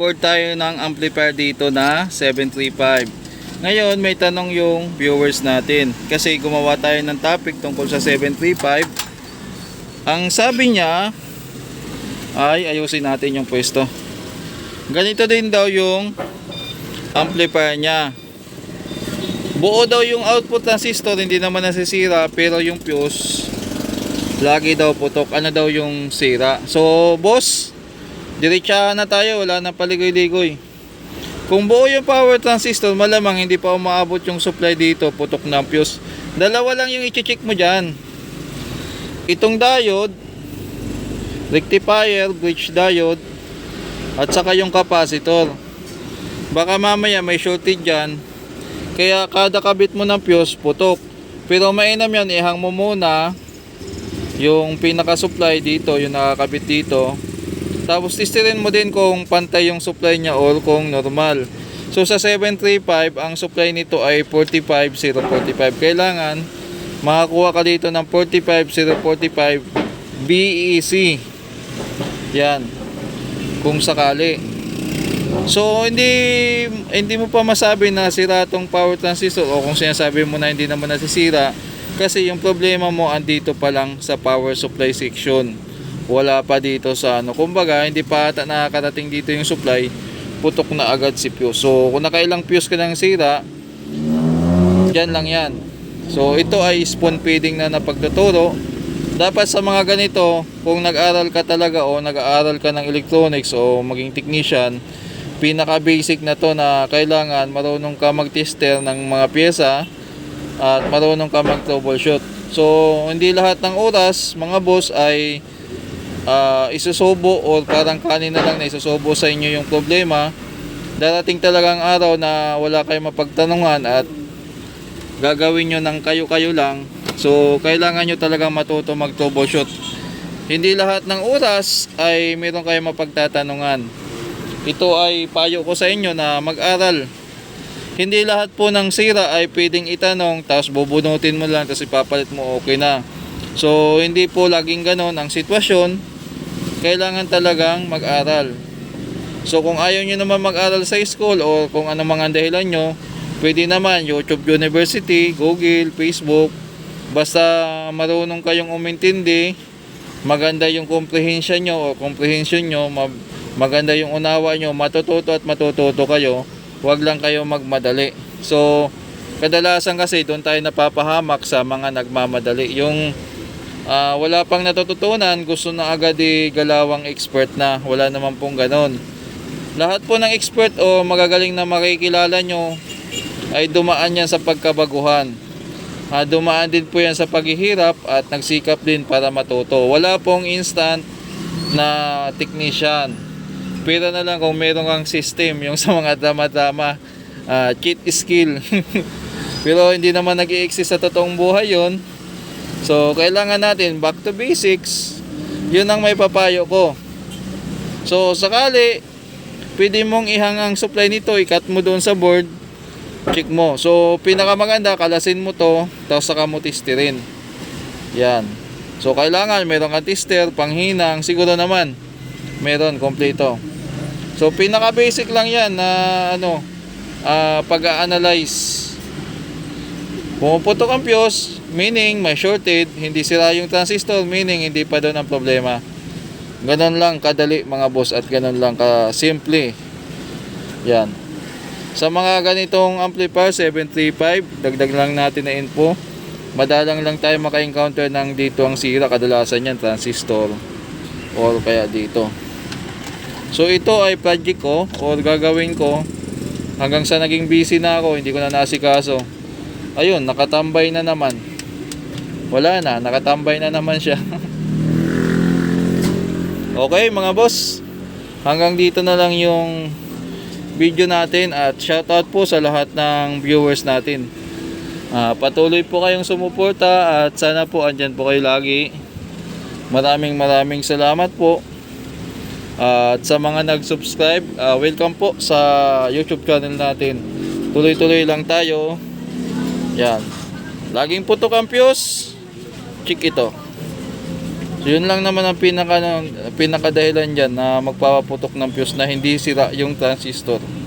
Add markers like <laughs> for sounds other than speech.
board tayo ng amplifier dito na 735. Ngayon, may tanong yung viewers natin. Kasi gumawa tayo ng topic tungkol sa 735. Ang sabi niya, ay ayusin natin yung pwesto. Ganito din daw yung amplifier niya. Buo daw yung output transistor, hindi naman nasisira, pero yung fuse, lagi daw putok. Ano daw yung sira? So, boss, diretsahan na tayo, wala nang paligoy-ligoy. Kung buo yung power transistor, malamang hindi pa umaabot yung supply dito, putok ang fuse. Dalawa lang yung i-check mo dyan. Itong diode, rectifier, bridge diode, at saka yung capacitor. Baka mamaya may shortage dyan, kaya kada kabit mo ng fuse, putok. Pero mainam yan, ihang mo muna yung pinaka-supply dito, yung nakakabit dito. Tapos testirin mo din kung pantay yung supply niya or kung normal. So sa 735, ang supply nito ay 45045. Kailangan makakuha ka dito ng 45045 BEC. Yan. Kung sakali. So hindi hindi mo pa masabi na sira tong power transistor o kung sinasabi mo na hindi naman nasisira kasi yung problema mo andito pa lang sa power supply section. Wala pa dito sa ano. Kumbaga, hindi pa ata nakakarating dito yung supply. Putok na agad si fuse. So, kung nakailang fuse ka ng sira, dyan lang yan. So, ito ay spoon feeding na napagtuturo. Dapat sa mga ganito, kung nag-aral ka talaga o nag-aaral ka ng electronics o maging technician, pinaka basic na to na kailangan marunong ka mag-tester ng mga pyesa at marunong ka mag-troubleshoot. So, hindi lahat ng oras, mga boss, ay uh, isusubo o parang kanin na lang na isusubo sa inyo yung problema. Darating talagang araw na wala kayong mapagtanungan at gagawin nyo ng kayo-kayo lang. So, kailangan nyo talagang matuto mag-troubleshoot. Hindi lahat ng oras ay meron kayong mapagtatanungan. Ito ay payo ko sa inyo na mag-aral. Hindi lahat po ng sira ay pwedeng itanong tapos bubunutin mo lang tapos ipapalit mo okay na. So hindi po laging ganon ang sitwasyon. Kailangan talagang mag-aral. So kung ayaw nyo naman mag-aral sa school o kung ano mga dahilan nyo, pwede naman YouTube University, Google, Facebook. Basta marunong kayong umintindi, maganda yung comprehension nyo o comprehension nyo, ma- maganda yung unawa nyo, matututo at matututo kayo, wag lang kayo magmadali. So, kadalasan kasi doon tayo napapahamak sa mga nagmamadali. Yung ah, wala pang natututunan, gusto na agad galawang expert na. Wala naman pong ganon. Lahat po ng expert o magagaling na makikilala nyo ay dumaan yan sa pagkabaguhan. Ah, dumaan din po yan sa paghihirap at nagsikap din para matuto. Wala pong instant na technician. Pero na lang kung meron kang system, yung sa mga dama-dama, ah, cheat skill. <laughs> Pero hindi naman nag exist sa totoong buhay yon. So, kailangan natin back to basics. Yun ang may papayo ko. So, sakali, pwede mong ihangang supply nito, ikat mo doon sa board, check mo. So, pinakamaganda, kalasin mo to, tapos saka mo testirin. Yan. So, kailangan meron kang tester, panghinang, siguro naman, meron, kompleto. So, pinaka-basic lang yan na, ano, ah, pag-analyze. Pumuputok ang fuse, meaning may shorted, hindi sira yung transistor, meaning hindi pa doon ang problema. Ganon lang kadali mga boss at ganon lang ka simple. Yan. Sa mga ganitong amplifier 735, dagdag lang natin na info. Madalang lang tayo maka-encounter ng dito ang sira, kadalasan yan transistor or kaya dito. So ito ay project ko or gagawin ko hanggang sa naging busy na ako, hindi ko na nasikaso. Ayun, nakatambay na naman. Wala na, nakatambay na naman siya. <laughs> okay mga boss, hanggang dito na lang yung video natin at shoutout po sa lahat ng viewers natin. Ah, patuloy po kayong sumuporta at sana po andyan po kayo lagi. Maraming maraming salamat po. At sa mga nag-subscribe, ah, welcome po sa YouTube channel natin. Tuloy-tuloy lang tayo. Yan. Laging putok ang Check ito. So yun lang naman ang pinaka pinaka dahilan diyan na magpapaputok ng fuse na hindi sira yung transistor.